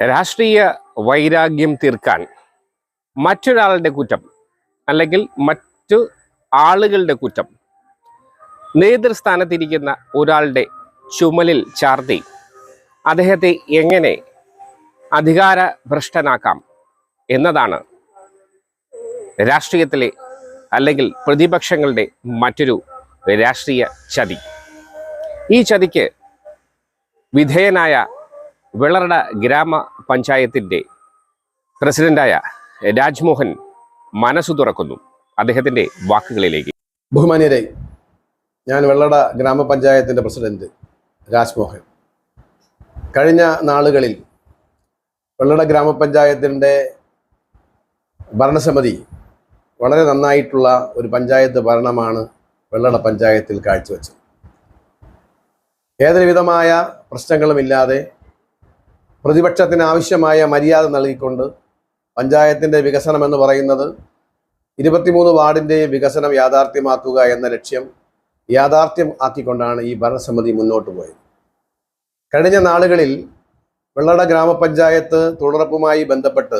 രാഷ്ട്രീയ വൈരാഗ്യം തീർക്കാൻ മറ്റൊരാളുടെ കുറ്റം അല്ലെങ്കിൽ മറ്റു ആളുകളുടെ കുറ്റം നേതൃസ്ഥാനത്തിരിക്കുന്ന ഒരാളുടെ ചുമലിൽ ചാർത്തി അദ്ദേഹത്തെ എങ്ങനെ അധികാര ഭ്രഷ്ടനാക്കാം എന്നതാണ് രാഷ്ട്രീയത്തിലെ അല്ലെങ്കിൽ പ്രതിപക്ഷങ്ങളുടെ മറ്റൊരു രാഷ്ട്രീയ ചതി. ഈ ചതിക്ക് വിധേയനായ വെള്ളറട ഗ്രാമപഞ്ചായത്തിന്റെ പ്രസിഡന്റായ രാജ്മോഹൻ മനസ്സു തുറക്കുന്നു അദ്ദേഹത്തിന്റെ വാക്കുകളിലേക്ക്. ബഹുമാന്യരെ ഞാൻ വെള്ളട ഗ്രാമപഞ്ചായത്തിന്റെ പ്രസിഡന്റ് രാജ്മോഹൻ. കഴിഞ്ഞ നാളുകളിൽ വെള്ളട ഗ്രാമപഞ്ചായത്തിന്റെ ഭരണസമിതി വളരെ നന്നായിട്ടുള്ള ഒരു പഞ്ചായത്ത് ഭരണമാണ് വെള്ളട പഞ്ചായത്തിൽ കാഴ്ചവെച്ചത്. ഏതൊരു വിധമായ പ്രശ്നങ്ങളുമില്ലാതെ പ്രതിപക്ഷത്തിന് ആവശ്യമായ മര്യാദ നൽകിക്കൊണ്ട് പഞ്ചായത്തിന്റെ വികസനം എന്ന് പറയുന്നത് ഇരുപത്തിമൂന്ന് വാർഡിന്റെ വികസനം യാഥാർത്ഥ്യമാക്കുക എന്ന ലക്ഷ്യം യാഥാർത്ഥ്യം ആക്കിക്കൊണ്ടാണ് ഈ ഭരണസമിതി മുന്നോട്ട് പോയത്. കഴിഞ്ഞ നാളുകളിൽ വെള്ളട ഗ്രാമപഞ്ചായത്ത് തുടർപ്പുമായി ബന്ധപ്പെട്ട്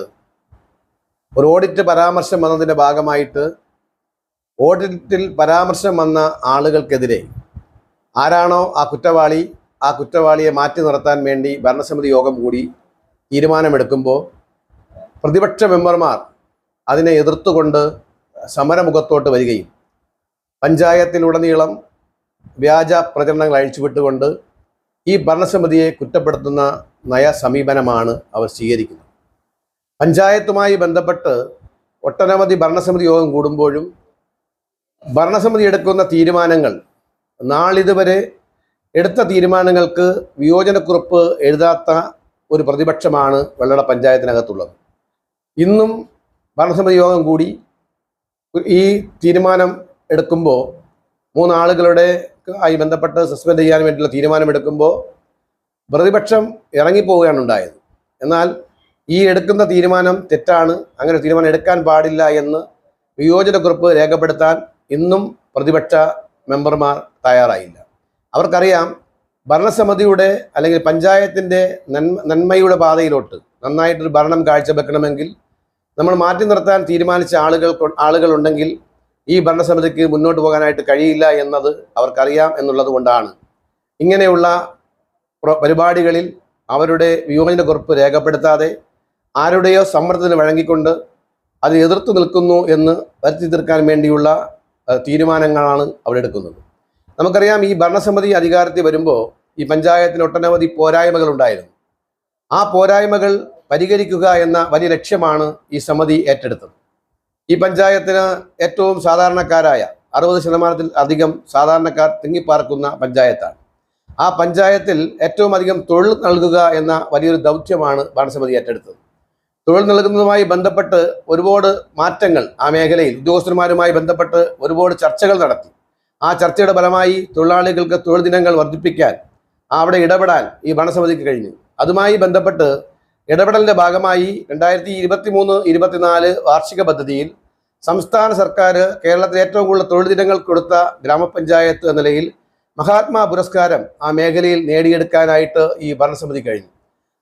ഒരു ഓഡിറ്റ് പരാമർശം വന്നതിന്റെ ഭാഗമായിട്ട് ഓഡിറ്റിൽ പരാമർശം വന്ന ആളുകൾക്കെതിരെ ആരാണോ ആ കുറ്റവാളി ആ കുറ്റവാളിയെ മാറ്റി നിർത്താൻ വേണ്ടി ഭരണസമിതി യോഗം കൂടി തീരുമാനമെടുക്കുമ്പോൾ പ്രതിപക്ഷ മെമ്പർമാർ അതിനെ എതിർത്തുകൊണ്ട് സമരമുഖത്തോട്ട് വരികയും പഞ്ചായത്തിലുടനീളം വ്യാജ പ്രചരണങ്ങൾ അഴിച്ചുവിട്ടുകൊണ്ട് ഈ ഭരണസമിതിയെ കുറ്റപ്പെടുത്തുന്ന നയ സമീപനമാണ് അവർ സ്വീകരിക്കുന്നത്. പഞ്ചായത്തുമായി ബന്ധപ്പെട്ട് ഒട്ടനവധി ഭരണസമിതി യോഗം കൂടുമ്പോഴും ഭരണസമിതി എടുക്കുന്ന തീരുമാനങ്ങൾ നാളിതുവരെ എടുത്ത തീരുമാനങ്ങൾക്ക് വിയോജനക്കുറിപ്പ് എഴുതാത്ത ഒരു പ്രതിപക്ഷമാണ് വെള്ളട പഞ്ചായത്തിനകത്തുള്ളത്. ഇന്നും ഭരണസമിതി യോഗം കൂടി ഈ തീരുമാനം എടുക്കുമ്പോൾ മൂന്നാളുകളുടെ ആയി ബന്ധപ്പെട്ട് സസ്പെൻഡ് ചെയ്യാൻ വേണ്ടിയുള്ള തീരുമാനമെടുക്കുമ്പോൾ പ്രതിപക്ഷം ഇറങ്ങിപ്പോവുകയാണ് ഉണ്ടായത്. എന്നാൽ ഈ എടുക്കുന്ന തീരുമാനം തെറ്റാണ് അങ്ങനെ തീരുമാനം എടുക്കാൻ പാടില്ല എന്ന് വിയോജനക്കുറിപ്പ് രേഖപ്പെടുത്താൻ ഇന്നും പ്രതിപക്ഷ മെമ്പർമാർ തയ്യാറായില്ല. അവർക്കറിയാം ഭരണസമിതിയുടെ അല്ലെങ്കിൽ പഞ്ചായത്തിന്റെ നന്മ നന്മയുടെ പാതയിലോട്ട് നന്നായിട്ടൊരു ഭരണം കാഴ്ച വെക്കണമെങ്കിൽ നമ്മൾ മാറ്റി നിർത്താൻ തീരുമാനിച്ച ആളുകൾ ആളുകളുണ്ടെങ്കിൽ ഈ ഭരണസമിതിക്ക് മുന്നോട്ട് പോകാനായിട്ട് കഴിയില്ല എന്നത് അവർക്കറിയാം എന്നുള്ളത് കൊണ്ടാണ്. ഇങ്ങനെയുള്ള പരിപാടികളിൽ അവരുടെ വിയോജനക്കുറിപ്പ് രേഖപ്പെടുത്താതെ ആരുടെയോ സമ്മർദ്ദത്തിന് വഴങ്ങിക്കൊണ്ട് അത് എതിർത്ത് നിൽക്കുന്നു എന്ന് വരുത്തി തീർക്കാൻ വേണ്ടിയുള്ള തീരുമാനങ്ങളാണ് അവരെടുക്കുന്നത്. നമുക്കറിയാം ഈ ഭരണസമിതി അധികാരത്തിൽ വരുമ്പോൾ ഈ പഞ്ചായത്തിന് ഒട്ടനവധി പോരായ്മകൾ ഉണ്ടായിരുന്നു. ആ പോരായ്മകൾ പരിഹരിക്കുക എന്ന വലിയ ലക്ഷ്യമാണ് ഈ സമിതി ഏറ്റെടുത്തത്. ഈ പഞ്ചായത്തിന് ഏറ്റവും സാധാരണക്കാരായ അറുപത് ശതമാനത്തിൽ അധികം സാധാരണക്കാർ തിങ്ങിപ്പാർക്കുന്ന പഞ്ചായത്താണ്. ആ പഞ്ചായത്തിൽ ഏറ്റവും അധികം തൊഴിൽ നൽകുക എന്ന വലിയൊരു ദൗത്യമാണ് ഭരണസമിതി ഏറ്റെടുത്തത്. തൊഴിൽ നൽകുന്നതുമായി ബന്ധപ്പെട്ട് ഒരുപാട് മാറ്റങ്ങൾ ആ മേഖലയിൽ ഉദ്യോഗസ്ഥന്മാരുമായി ബന്ധപ്പെട്ട് ഒരുപാട് ചർച്ചകൾ നടത്തി. ആ ചർച്ചയുടെ ഫലമായി തൊഴിലാളികൾക്ക് തൊഴിൽ ദിനങ്ങൾ വർദ്ധിപ്പിക്കാൻ അവിടെ ഇടപെടാൻ ഈ ഭരണസമിതിക്ക് കഴിഞ്ഞു. അതുമായി ബന്ധപ്പെട്ട് ഇടപെടലിന്റെ ഭാഗമായി രണ്ടായിരത്തി ഇരുപത്തി മൂന്ന് ഇരുപത്തിനാല് വാർഷിക പദ്ധതിയിൽ സംസ്ഥാന സർക്കാർ കേരളത്തിൽ ഏറ്റവും കൂടുതൽ തൊഴിൽ ദിനങ്ങൾ കൊടുത്ത ഗ്രാമപഞ്ചായത്ത് എന്ന നിലയിൽ മഹാത്മാ പുരസ്കാരം ആ മേഖലയിൽ നേടിയെടുക്കാനായിട്ട് ഈ ഭരണസമിതി കഴിഞ്ഞു.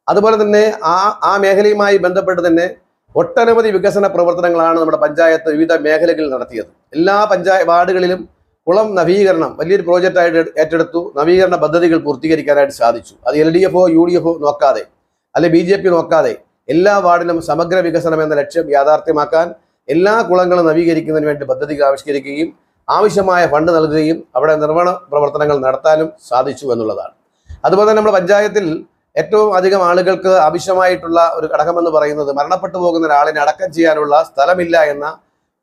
അതുപോലെ തന്നെ ആ ആ മേഖലയുമായി ബന്ധപ്പെട്ട് തന്നെ ഒട്ടനവധി വികസന പ്രവർത്തനങ്ങളാണ് നമ്മുടെ പഞ്ചായത്ത് വിവിധ മേഖലകളിൽ നടത്തിയത്. എല്ലാ പഞ്ചായ വാർഡുകളിലും കുളം നവീകരണം വലിയൊരു പ്രോജക്റ്റായിട്ട് ഏറ്റെടുത്തു. നവീകരണ പദ്ധതികൾ പൂർത്തീകരിക്കാനായിട്ട് സാധിച്ചു. അത് എൽ ഡി എഫോ യു ഡി എഫോ നോക്കാതെ അല്ലെ ബി ജെ പി നോക്കാതെ എല്ലാ വാർഡിലും സമഗ്ര വികസനം എന്ന ലക്ഷ്യം യാഥാർത്ഥ്യമാക്കാൻ എല്ലാ കുളങ്ങളും നവീകരിക്കുന്നതിന് വേണ്ടി പദ്ധതികൾ ആവിഷ്കരിക്കുകയും ആവശ്യമായ ഫണ്ട് നൽകുകയും അവിടെ നിർമ്മാണ പ്രവർത്തനങ്ങൾ നടത്താനും സാധിച്ചു എന്നുള്ളതാണ്. അതുപോലെ തന്നെ നമ്മുടെ പഞ്ചായത്തിൽ ഏറ്റവും അധികം ആളുകൾക്ക് ആവശ്യമായിട്ടുള്ള ഒരു ഘടകമെന്ന് പറയുന്നത് മരണപ്പെട്ടു പോകുന്ന ഒരാളിനെ അടക്കം ചെയ്യാനുള്ള സ്ഥലമില്ല എന്ന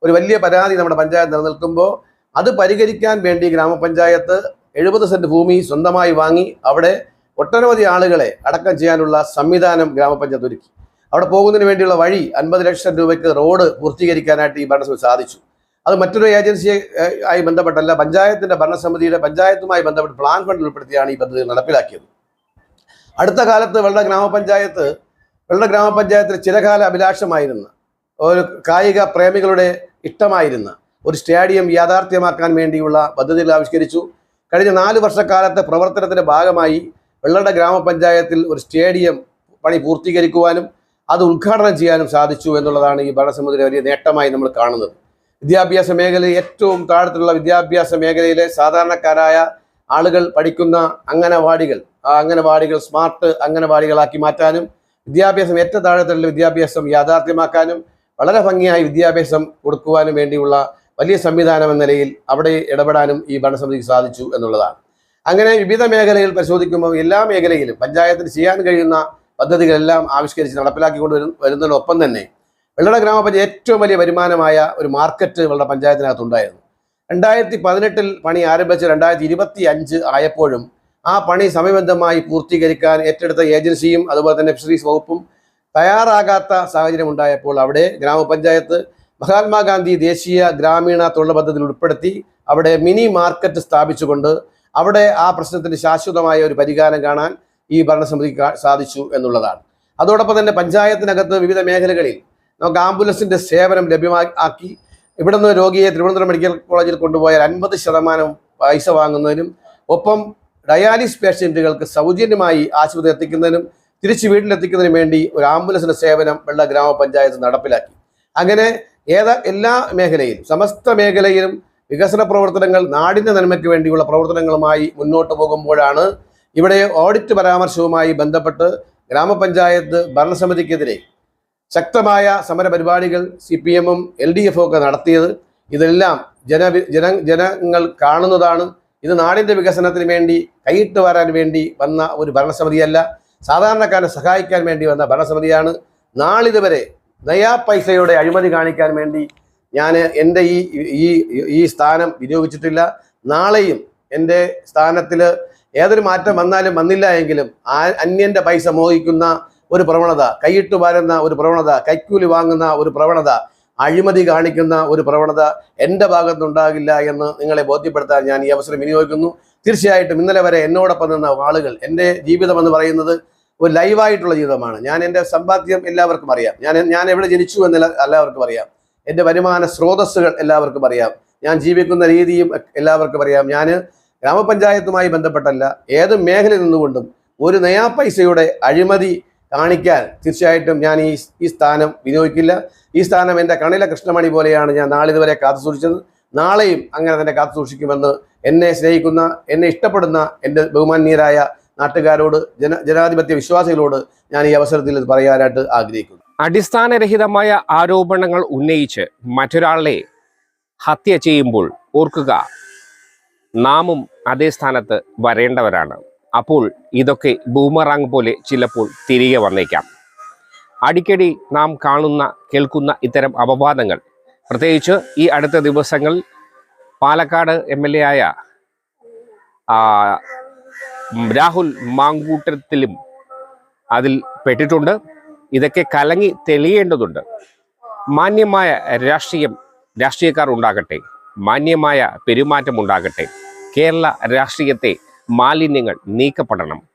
ഒരു വലിയ പരാതി നമ്മുടെ പഞ്ചായത്ത് നിലനിൽക്കുമ്പോൾ അത് പരിഹരിക്കാൻ വേണ്ടി ഗ്രാമപഞ്ചായത്ത് എഴുപത് സെന്റ് ഭൂമി സ്വന്തമായി വാങ്ങി അവിടെ ഒട്ടനവധി ആളുകളെ അടക്കം ചെയ്യാനുള്ള സംവിധാനം ഗ്രാമപഞ്ചായത്ത് ഒരുക്കി. അവിടെ പോകുന്നതിന് വേണ്ടിയുള്ള വഴി അൻപത് ലക്ഷം രൂപയ്ക്ക് റോഡ് പൂർത്തീകരിക്കാനായിട്ട് ഈ ഭരണസമിതി സാധിച്ചു. അത് മറ്റൊരു ഏജൻസിയെ ആയി ബന്ധപ്പെട്ടല്ല പഞ്ചായത്തിന്റെ ഭരണസമിതിയുടെ പഞ്ചായത്തുമായി ബന്ധപ്പെട്ട് പ്ലാൻ ഫണ്ട് ഉൾപ്പെടുത്തിയാണ് ഈ പദ്ധതി നടപ്പിലാക്കിയത്. അടുത്ത കാലത്ത് വെള്ള ഗ്രാമപഞ്ചായത്ത് വെള്ള ഗ്രാമപഞ്ചായത്തിൽ ചിരകാല അഭിലാഷമായിരുന്ന ഒരു കായിക പ്രേമികളുടെ ഇഷ്ടമായിരുന്ന ഒരു സ്റ്റേഡിയം യാഥാർത്ഥ്യമാക്കാൻ വേണ്ടിയുള്ള പദ്ധതികൾ ആവിഷ്കരിച്ചു. കഴിഞ്ഞ നാല് വർഷക്കാലത്തെ പ്രവർത്തനത്തിന്റെ ഭാഗമായി വെള്ളട ഗ്രാമപഞ്ചായത്തിൽ ഒരു സ്റ്റേഡിയം പണി പൂർത്തീകരിക്കുവാനും അത് ഉദ്ഘാടനം ചെയ്യാനും സാധിച്ചു എന്നുള്ളതാണ് ഈ ഭരണസമിതിയുടെ വലിയ നേട്ടമായി നമ്മൾ കാണുന്നത്. വിദ്യാഭ്യാസ മേഖലയിൽ ഏറ്റവും താഴത്തുള്ള വിദ്യാഭ്യാസ മേഖലയിലെ സാധാരണക്കാരായ ആളുകൾ പഠിക്കുന്ന അംഗനവാടികൾ ആ അംഗനവാടികൾ സ്മാർട്ട് അംഗനവാടികളാക്കി മാറ്റാനും വിദ്യാഭ്യാസം ഏറ്റവും താഴത്തുള്ള വിദ്യാഭ്യാസം യാഥാർത്ഥ്യമാക്കാനും വളരെ ഭംഗിയായി വിദ്യാഭ്യാസം കൊടുക്കുവാനും വേണ്ടിയുള്ള വലിയ സംവിധാനം എന്ന നിലയിൽ അവിടെ ഇടപെടാനും ഈ ഭരണസമിതിക്ക് സാധിച്ചു എന്നുള്ളതാണ്. അങ്ങനെ വിവിധ മേഖലകൾ പരിശോധിക്കുമ്പോൾ എല്ലാ മേഖലയിലും പഞ്ചായത്തിന് ചെയ്യാൻ കഴിയുന്ന പദ്ധതികളെല്ലാം ആവിഷ്കരിച്ച് നടപ്പിലാക്കിക്കൊണ്ട് വരും വരുന്നതിനൊപ്പം തന്നെ വെള്ളട ഗ്രാമപഞ്ചായത്ത് ഏറ്റവും വലിയ വരുമാനമായ ഒരു മാർക്കറ്റ് വെള്ളട പഞ്ചായത്തിനകത്തുണ്ടായിരുന്നു. രണ്ടായിരത്തി പതിനെട്ടിൽ പണി ആരംഭിച്ച് രണ്ടായിരത്തി ഇരുപത്തി അഞ്ച് ആയപ്പോഴും ആ പണി സമയബന്ധമായി പൂർത്തീകരിക്കാൻ ഏറ്റെടുത്ത ഏജൻസിയും അതുപോലെ തന്നെ ഫിഷറീസ് വകുപ്പും തയ്യാറാകാത്ത സാഹചര്യം ഉണ്ടായപ്പോൾ അവിടെ ഗ്രാമപഞ്ചായത്ത് മഹാത്മാഗാന്ധി ദേശീയ ഗ്രാമീണ തൊഴിൽ പദ്ധതിയിൽ ഉൾപ്പെടുത്തി അവിടെ മിനി മാർക്കറ്റ് സ്ഥാപിച്ചുകൊണ്ട് അവിടെ ആ പ്രശ്നത്തിന് ശാശ്വതമായ ഒരു പരിഹാരം കാണാൻ ഈ ഭരണസമിതി സാധിച്ചു എന്നുള്ളതാണ്. അതോടൊപ്പം തന്നെ പഞ്ചായത്തിനകത്ത് വിവിധ മേഖലകളിൽ നമുക്ക് ആംബുലൻസിന്റെ സേവനം ലഭ്യമാക്കി ഇവിടെ നിന്ന് രോഗിയെ തിരുവനന്തപുരം മെഡിക്കൽ കോളേജിൽ കൊണ്ടുപോയാൽ അൻപത് ശതമാനം പൈസ വാങ്ങുന്നതിനും ഒപ്പം ഡയാലിസ് പേഷ്യന്റുകൾക്ക് സൗജന്യമായി ആശുപത്രി എത്തിക്കുന്നതിനും തിരിച്ച് വീട്ടിലെത്തിക്കുന്നതിനും വേണ്ടി ഒരു ആംബുലൻസിന്റെ സേവനം വെള്ള ഗ്രാമപഞ്ചായത്ത് നടപ്പിലാക്കി. അങ്ങനെ ഏതാ എല്ലാ മേഖലയിലും സമസ്ത മേഖലയിലും വികസന പ്രവർത്തനങ്ങൾ നാടിന്റെ നന്മയ്ക്ക് വേണ്ടിയുള്ള പ്രവർത്തനങ്ങളുമായി മുന്നോട്ട് പോകുമ്പോഴാണ് ഇവിടെ ഓഡിറ്റ് പരാമർശവുമായി ബന്ധപ്പെട്ട് ഗ്രാമപഞ്ചായത്ത് ഭരണസമിതിക്കെതിരെ ശക്തമായ സമരപരിപാടികൾ സി പി എമ്മും എൽ ഡി എഫും ഒക്കെ നടത്തിയത്. ഇതെല്ലാം ജന ജന ജനങ്ങൾ കാണുന്നതാണ്. ഇത് നാടിന്റെ വികസനത്തിന് വേണ്ടി കൈയിട്ട് വരാൻ വേണ്ടി വന്ന ഒരു ഭരണസമിതിയല്ല. സാധാരണക്കാരെ സഹായിക്കാൻ വേണ്ടി വന്ന ഭരണസമിതിയാണ്. നാളിതുവരെ നയാ പൈസയുടെ അഴിമതി കാണിക്കാൻ വേണ്ടി ഞാൻ എന്റെ ഈ ഈ ഈ സ്ഥാനം വിനിയോഗിച്ചിട്ടില്ല. നാളെയും എന്റെ സ്ഥാനത്തിൽ ഏതൊരു മാറ്റം വന്നാലും വന്നില്ല എങ്കിലും ആ അന്യന്റെ പൈസ മോഹിക്കുന്ന ഒരു പ്രവണത കൈയിട്ട് വാരുന്ന ഒരു പ്രവണത കൈക്കൂലി വാങ്ങുന്ന ഒരു പ്രവണത അഴിമതി കാണിക്കുന്ന ഒരു പ്രവണത എന്റെ ഭാഗത്തുണ്ടാകില്ല എന്ന് നിങ്ങളെ ബോധ്യപ്പെടുത്താൻ ഞാൻ ഈ അവസരം വിനിയോഗിക്കുന്നു. തീർച്ചയായിട്ടും ഇന്നലെ വരെ എന്നോടൊപ്പം നിന്ന ആളുകൾ എന്റെ ജീവിതം എന്ന് പറയുന്നത് ഒരു ലൈവായിട്ടുള്ള ജീവിതമാണ്. ഞാൻ എന്റെ സമ്പാദ്യം എല്ലാവർക്കും അറിയാം. ഞാൻ ഞാൻ എവിടെ ജനിച്ചു എന്ന് എല്ലാവർക്കും അറിയാം. എന്റെ വരുമാന സ്രോതസ്സുകൾ എല്ലാവർക്കും അറിയാം. ഞാൻ ജീവിക്കുന്ന രീതിയും എല്ലാവർക്കും അറിയാം. ഞാൻ ഗ്രാമപഞ്ചായത്തുമായി ബന്ധപ്പെട്ടല്ല ഏത് മേഖലയിൽ നിന്നുകൊണ്ടും ഒരു നയാ പൈസയുടെ അഴിമതി കാണിക്കാൻ തീർച്ചയായിട്ടും ഞാൻ ഈ ഈ സ്ഥാനം വിനിയോഗിക്കില്ല. ഈ സ്ഥാനം എന്റെ കണില കൃഷ്ണമണി പോലെയാണ് ഞാൻ നാളിതുവരെ കാത്തു സൂക്ഷിച്ചത്. നാളെയും അങ്ങനെ തന്നെ കാത്തു സൂക്ഷിക്കുമെന്ന് എന്നെ സ്നേഹിക്കുന്ന എന്നെ ഇഷ്ടപ്പെടുന്ന എന്റെ ബഹുമാന്യരായ നാട്ടുകാരോട് ജന ജനാധിപത്യ വിശ്വാസികളോട് ഞാൻ ഈ അവസരത്തിൽ പറയാനായിട്ട് ആഗ്രഹിക്കുന്നു. അടിസ്ഥാനരഹിതമായ ആരോപണങ്ങൾ ഉന്നയിച്ച് മറ്റൊരാളെ ഹത്യ ചെയ്യുമ്പോൾ ഓർക്കുക നാമും അതേ സ്ഥാനത്ത് വരേണ്ടവരാണ്. അപ്പോൾ ഇതൊക്കെ ബൂമറാങ് പോലെ ചിലപ്പോൾ തിരികെ വന്നേക്കാം. അടിക്കടി നാം കാണുന്ന കേൾക്കുന്ന ഇത്തരം അപവാദങ്ങൾ. പ്രത്യേകിച്ച് ഈ അടുത്ത ദിവസങ്ങളിൽ പാലക്കാട് എം എൽ എ ആയ രാഹുൽ മാങ്കൂട്ടത്തിലും അതിൽ പെട്ടിട്ടുണ്ട്. ഇതൊക്കെ കലങ്ങി തെളിയേണ്ടതുണ്ട്. മാന്യമായ രാഷ്ട്രീയം രാഷ്ട്രീയക്കാർ ഉണ്ടാകട്ടെ മാന്യമായ പെരുമാറ്റം ഉണ്ടാകട്ടെ കേരള രാഷ്ട്രീയത്തെ മാലിന്യങ്ങൾ നീക്കപ്പെടണം.